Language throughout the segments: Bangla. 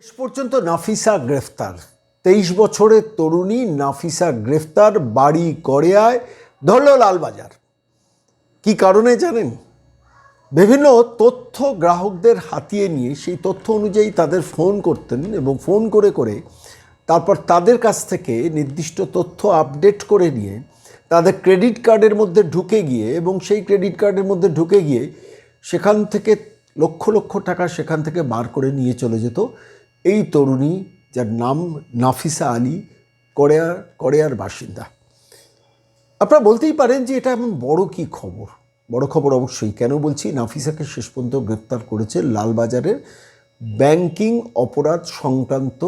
শেষ পর্যন্ত নাফিসা গ্রেফতার। তেইশ বছরের তরুণী নাফিসা গ্রেফতার, বাড়ি গড়িয়ায় ধরল লালবাজার কি কারণে জানেন? বিভিন্ন তথ্য গ্রাহকদের হাতিয়ে নিয়ে সেই তথ্য অনুযায়ী তাদের ফোন করতেন এবং ফোন করে করে তারপর তাদের কাছ থেকে নির্দিষ্ট তথ্য আপডেট করে নিয়ে তাদের ক্রেডিট কার্ডের মধ্যে ঢুকে গিয়ে এবং সেই ক্রেডিট কার্ডের মধ্যে ঢুকে গিয়ে সেখান থেকে লক্ষ লক্ষ টাকা সেখান থেকে বার করে নিয়ে চলে যেত। এই তরুণী, যার নাম নাফিসা আলী, করেয়ার করেয়ার বাসিন্দা। আপনারা বলতেই পারেন যে এটা এমন বড় কি খবর? বড় খবর অবশ্যই। কেন বলছি? নাফিসাকে শেষ পর্যন্ত গ্রেপ্তার করেছে লালবাজারের ব্যাংকিং অপরাধ সংক্রান্ত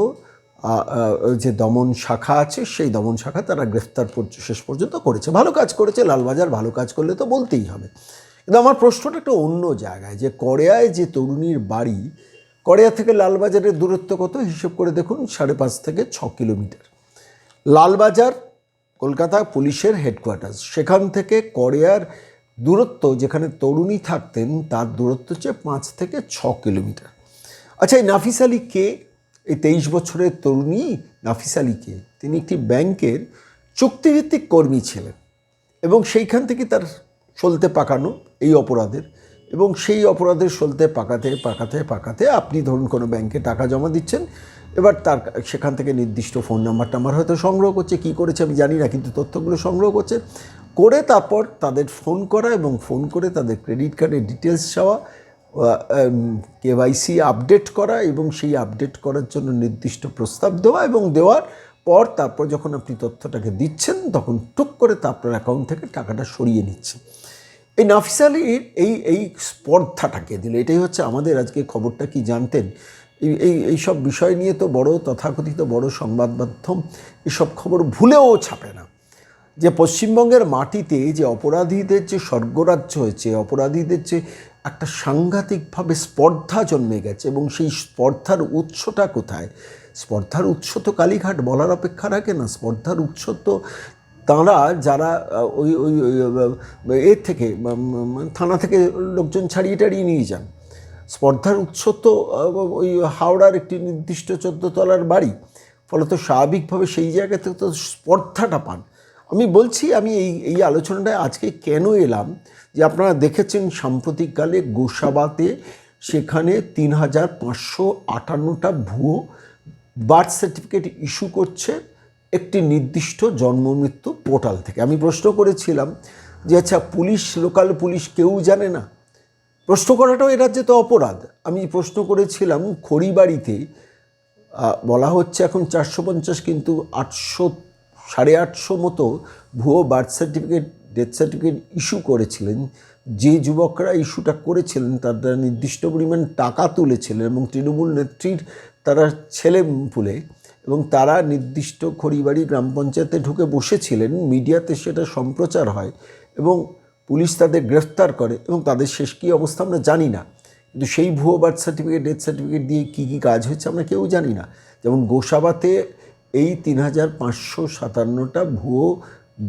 যে দমন শাখা আছে, সেই দমন শাখা তারা গ্রেফতার শেষ পর্যন্ত করেছে। ভালো কাজ করেছে লালবাজার, ভালো কাজ করলে তো বলতেই হবে। কিন্তু আমার প্রশ্নটা একটা অন্য জায়গায়, যে করেয়ায় যে তরুণীর বাড়ি করেয়া থেকে লালবাজারের দূরত্ব কত? হিসেব করে দেখুন, সাড়ে পাঁচ থেকে ছ কিলোমিটার। লালবাজার, কলকাতা পুলিশের হেডকোয়ার্টার্স সেখান থেকে করেয়ার দূরত্ব, যেখানে তরুণী থাকতেন, তার দূরত্ব হচ্ছে পাঁচ থেকে ছ কিলোমিটার। আচ্ছা এই নাফিস আলী কে? এই তেইশ বছরের তরুণী নাফিস আলী কে? তিনি একটি ব্যাংকের চুক্তিভিত্তিক কর্মী ছিলেন এবং সেইখান থেকে তার চলতে পাকানো এই অপরাধের এবং সেই অপরাধের সলতে পাকাতে পাকাতে পাকাতে আপনি ধরুন কোনো ব্যাংকে টাকা জমা দিচ্ছেন, এবার তার সেখান থেকে নির্দিষ্ট ফোন নাম্বার টাম্বার হয়তো সংগ্রহ করছে, কী করেছে আমি জানি না, কিন্তু তথ্যগুলো সংগ্রহ করছে। করে তারপর তাদের ফোন করা এবং ফোন করে তাদের ক্রেডিট কার্ডের ডিটেলস চাওয়া কেওয়াইসি আপডেট করা এবং সেই আপডেট করার জন্য নির্দিষ্ট প্রস্তাব দেওয়া এবং দেওয়ার পর তারপর যখন আপনি তথ্যটাকে দিচ্ছেন, তখন টুক করে তা আপনার অ্যাকাউন্ট থেকে টাকাটা সরিয়ে নিচ্ছে এই নাফিস আলীর এই এই স্পর্ধাটাকে দিল। এটাই হচ্ছে আমাদের আজকে খবরটা, কি জানতেন? এই এই এইসব বিষয় নিয়ে তো বড় তথাকথিত বড় সংবাদ মাধ্যম, এসব খবর ভুলেও ছাপে না। যে পশ্চিমবঙ্গের মাটিতে যে অপরাধীদের যে স্বর্গরাজ্য হয়েছে, অপরাধীদের যে একটা সাংঘাতিকভাবে স্পর্ধা জন্মে গেছে এবং সেই স্পর্ধার উৎসটা কোথায়? স্পর্ধার উৎস তো কালীঘাট বলার অপেক্ষা রাখে না, স্পর্ধার উৎস তো তাঁরা যারা ওই ওই এর থেকে থানা থেকে লোকজন ছাড়িয়ে টাড়িয়ে নিয়ে যান। স্পর্ধার উৎস তো ওই হাওড়ার একটি নির্দিষ্ট চোদ্দ তলার বাড়ি। তো স্বাভাবিকভাবে সেই জায়গাতে তো স্পর্ধাটা পান। আমি বলছি, আমি এই এই আলোচনাটায় আজকে কেন এলাম? যে আপনারা দেখেছেন সাম্প্রতিককালে গোসাবাতে সেখানে তিন হাজার পাঁচশো আটান্নটা ভুয়ো বার্থ সার্টিফিকেট ইস্যু করছে। একটি নির্দিষ্ট জন্ম মৃত্যু পোর্টাল থেকে। আমি প্রশ্ন করেছিলাম যে আচ্ছা পুলিশ, লোকাল পুলিশ কেউ জানে না? প্রশ্ন করাটাও এ রাজ্যে তো অপরাধ। আমি প্রশ্ন করেছিলাম, খড়িবাড়িতে বলা হচ্ছে এখন চারশো পঞ্চাশ কিন্তু আটশো, সাড়ে আটশো মতো ভুয়ো birth certificate, death certificate issue করেছিলেন। যে যুবকরা ইস্যুটা করেছিলেন, তারা নির্দিষ্ট পরিমাণ টাকা তুলেছিলেন এবং তৃণমূল নেত্রীর, তারা ছেলে পুলে এবং তারা নির্দিষ্ট খড়িবাড়ি গ্রাম পঞ্চায়েতে ঢুকে বসেছিলেন, মিডিয়াতে সেটা সম্প্রচার হয় এবং পুলিশ তাদের গ্রেফতার করে এবং তাদের শেষ কী অবস্থা আমরা জানি না। কিন্তু সেই ভুয়ো বার্থ সার্টিফিকেট, ডেথ সার্টিফিকেট দিয়ে কী কী কাজ হচ্ছে আমরা কেউ জানি না। যেমন গোসাবাতে এই তিন হাজার পাঁচশো সাতান্নটা ভুয়ো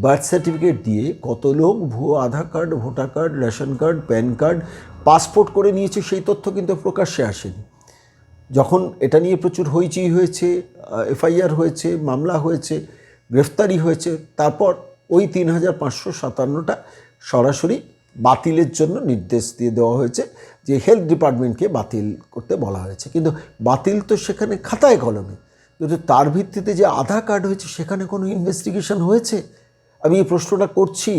বার্থ সার্টিফিকেট দিয়ে কত লোক ভুয়ো Aadhaar card, voter card, ration card, PAN card, passport করে নিয়েছে সেই তথ্য কিন্তু প্রকাশ্যে আসেনি। যখন এটা নিয়ে প্রচুর হইচই হয়েছে এফআইআর হয়েছে, মামলা হয়েছে, গ্রেফতারি হয়েছে, তারপর ওই তিন হাজার পাঁচশো সাতান্নটা সরাসরি বাতিলের জন্য নির্দেশ দিয়ে দেওয়া হয়েছে যে হেলথ ডিপার্টমেন্টকে বাতিল করতে বলা হয়েছে। কিন্তু বাতিল তো সেখানে খাতায় কলমে। কিন্তু তার ভিত্তিতে যে আধার কার্ড হয়েছে, সেখানে কোনো ইনভেস্টিগেশন হয়েছে? আমি এই প্রশ্নটা করছি,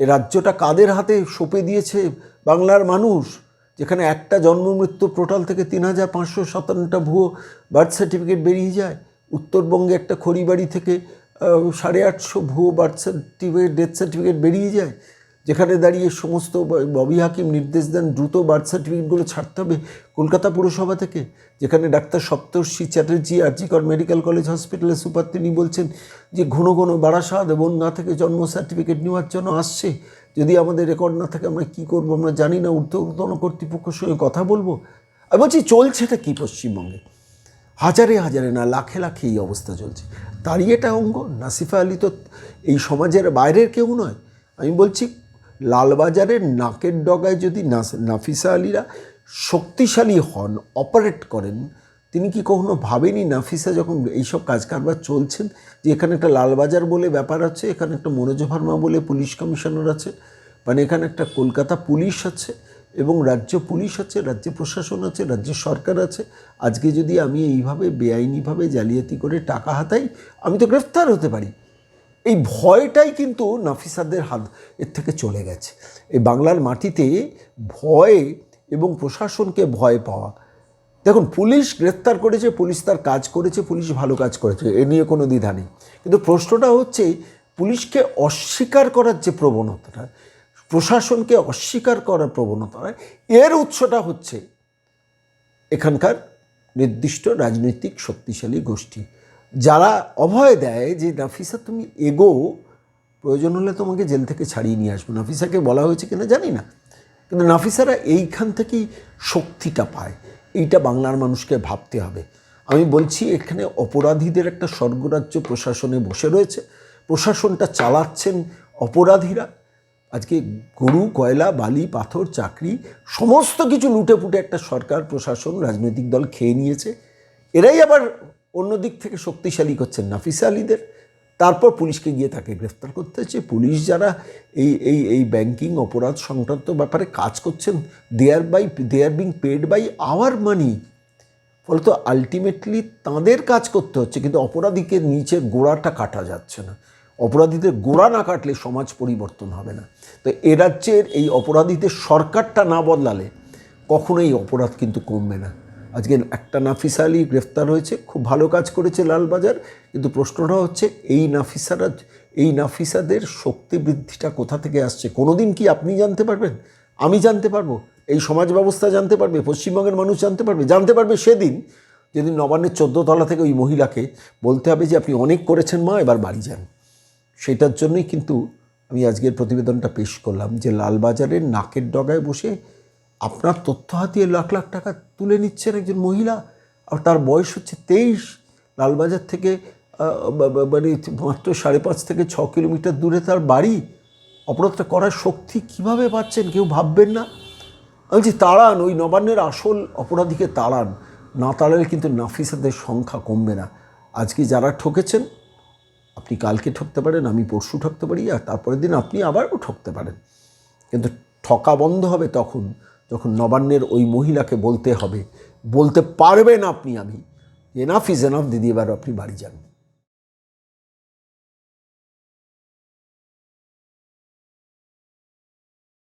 এ রাজ্যটা কাদের হাতে সঁপে দিয়েছে? বাংলার মানুষ? যেখানে একটা জন্ম মৃত্যু পোর্টাল থেকে তিন হাজার পাঁচশো সাতান্নটা ভুয়ো বার্থ সার্টিফিকেট বেরিয়ে যায়। উত্তরবঙ্গে একটা খড়িবাড়ি থেকে সাড়ে আটশো ভুয়ো বার্থ সার্টিফিকেট, ডেথ সার্টিফিকেট বেরিয়ে যায়, যেখানে দাঁড়িয়ে সমস্ত ববি হাকিম নির্দেশ দেন দ্রুত বার্থ সার্টিফিকেটগুলো ছাড়তে হবে কলকাতা পুরসভা থেকে, যেখানে doctor Saptarshi Chatterjee, RG Kar medical college হসপিটালের সুপার তিনি বলছেন যে ঘন ঘন বারাসাত এবং না থেকে জন্ম সার্টিফিকেট নেওয়ার জন্য আসছে যদি আমাদের রেকর্ড না থাকে, আমরা কী করব? আমরা জানি না, ঊর্ধ্বতন কর্তৃপক্ষের সঙ্গে কথা বলব। আমি বলছি চলছেটা কী পশ্চিমবঙ্গে? হাজারে হাজারে না, লাখে লাখে এই অবস্থা চলছে। তারই এটা অঙ্গ, নাসিফা আলী তো এই সমাজের বাইরের কেউ নয়। আমি বলছি, লালবাজারের নাকের ডগায় যদি নাফিসা আলীরা শক্তিশালী হন অপারেট করেন তিনি কি কখনো ভাবেনি নাফিসা যখন এইসব কাজ কারবার চলছেন যে এখানে একটা লালবাজার বলে ব্যাপার আছে, এখানে একটা মনোজ ভার্মা বলে পুলিশ কমিশনার আছে মানে এখানে একটা কলকাতা পুলিশ আছে এবং রাজ্য পুলিশ আছে, রাজ্য প্রশাসন আছে, রাজ্য সরকার আছে, আজকে যদি আমি এইভাবে বেআইনিভাবে জালিয়াতি করে টাকা হাতাই, আমি তো গ্রেফতার হতে পারি। এই ভয়টাই কিন্তু নাফিসাদের হাত এর থেকে চলে গেছে। এই বাংলার মাটিতে ভয় এবং প্রশাসনকে ভয় পাওয়া দেখুন, পুলিশ গ্রেফতার করেছে, পুলিশ তার কাজ করেছে, পুলিশ ভালো কাজ করেছে, এ নিয়ে কোনো দ্বিধা নেই। কিন্তু প্রশ্নটা হচ্ছে, পুলিশকে অস্বীকার করার যে প্রবণতাটা, প্রশাসনকে অস্বীকার করার প্রবণতা, এর উৎসটা হচ্ছে এখানকার নির্দিষ্ট রাজনৈতিক শক্তিশালী গোষ্ঠী। যারা অভয় দেয় যে, নাফিসা, তুমি এগো, প্রয়োজন হলে তোমাকে জেল থেকে ছাড়িয়ে নিয়ে আসব। নাফিসাকে বলা হয়েছে কিনা জানি না। কিন্তু নাফিসারা এইখান থেকেই শক্তিটা পায়। এইটা বাংলার মানুষকে ভাবতে হবে। আমি বলছি, এখানে অপরাধীদের একটা স্বর্গরাজ্য প্রশাসনে বসে রয়েছে। প্রশাসনটা চালাচ্ছেন অপরাধীরা। আজকে গরু, কয়লা, বালি, পাথর, চাকরি, সমস্ত কিছু লুটে পুটে একটা সরকার, প্রশাসন, রাজনৈতিক দল খেয়ে নিয়েছে। এরাই আবার অন্য দিক থেকে শক্তিশালী করছেন নাফিসা আলীদের। তারপর পুলিশকে গিয়ে তাকে গ্রেফতার করতে হচ্ছে পুলিশ যারা এই এই এই ব্যাংকিং অপরাধ সংক্রান্ত ব্যাপারে কাজ করছেন they are by they are being paid by our money ফলত আলটিমেটলি তাঁদের কাজ করতে হচ্ছে, কিন্তু অপরাধীকে নিচের গোড়াটা কাটা যাচ্ছে না। অপরাধীদের গোড়া না কাটলে সমাজ পরিবর্তন হবে না। তো এ রাজ্যের এই অপরাধীদের সরকারটা না বদলালে কখনোই অপরাধ কিন্তু কমবে না। আজকে একটা নাফিসা আলী গ্রেফতার হয়েছে, খুব ভালো কাজ করেছে লালবাজার, কিন্তু প্রশ্নটা হচ্ছে, এই নাফিসারা, এই নাফিসাদের শক্তি বৃদ্ধিটা কোথা থেকে আসছে? কোনোদিন কি আপনি জানতে পারবেন? আমি জানতে পারব। এই সমাজ ব্যবস্থা জানতে পারবে, পশ্চিমবঙ্গের মানুষ জানতে পারবে। জানতে পারবে সেদিন, যেদিন নবান্নের চোদ্দ তলা থেকে ওই মহিলাকে বলতে হবে যে, আপনি অনেক করেছেন মা, এবার বাড়ি যান। সেটার জন্যই কিন্তু আমি আজকের প্রতিবেদনটা পেশ করলাম যে, লালবাজারের নাকের ডগায় বসে আপনার তথ্য হাতিয়ে লাখ লাখ টাকা তুলে নিচ্ছেন একজন মহিলা, আর তার বয়স হচ্ছে তেইশ। লালবাজার থেকে মানে মাত্র সাড়ে পাঁচ থেকে ছ কিলোমিটার দূরে তার বাড়ি। অপরাধটা করার শক্তি কীভাবে পাচ্ছেন কেউ ভাববেন না। আমি বলছি, তাড়ান, ওই নবান্নের আসল অপরাধীকে তাড়ান। না তাড়ালে কিন্তু নাফিসাদের সংখ্যা কমবে না। আজকে যারা ঠকেছেন, আপনি কালকে ঠকতে পারেন, আমি পরশু ঠকতে পারি, আর তারপরের দিন আপনি আবারও ঠকতে পারেন। কিন্তু ঠকা বন্ধ হবে তখন। যখন নবান্নের ওই মহিলাকে বলতে হবে। বলতে পারবেন আপনি, আমি। এনাফ ইজ এনাফ দিদি, এবার আপনি বাড়ি যান।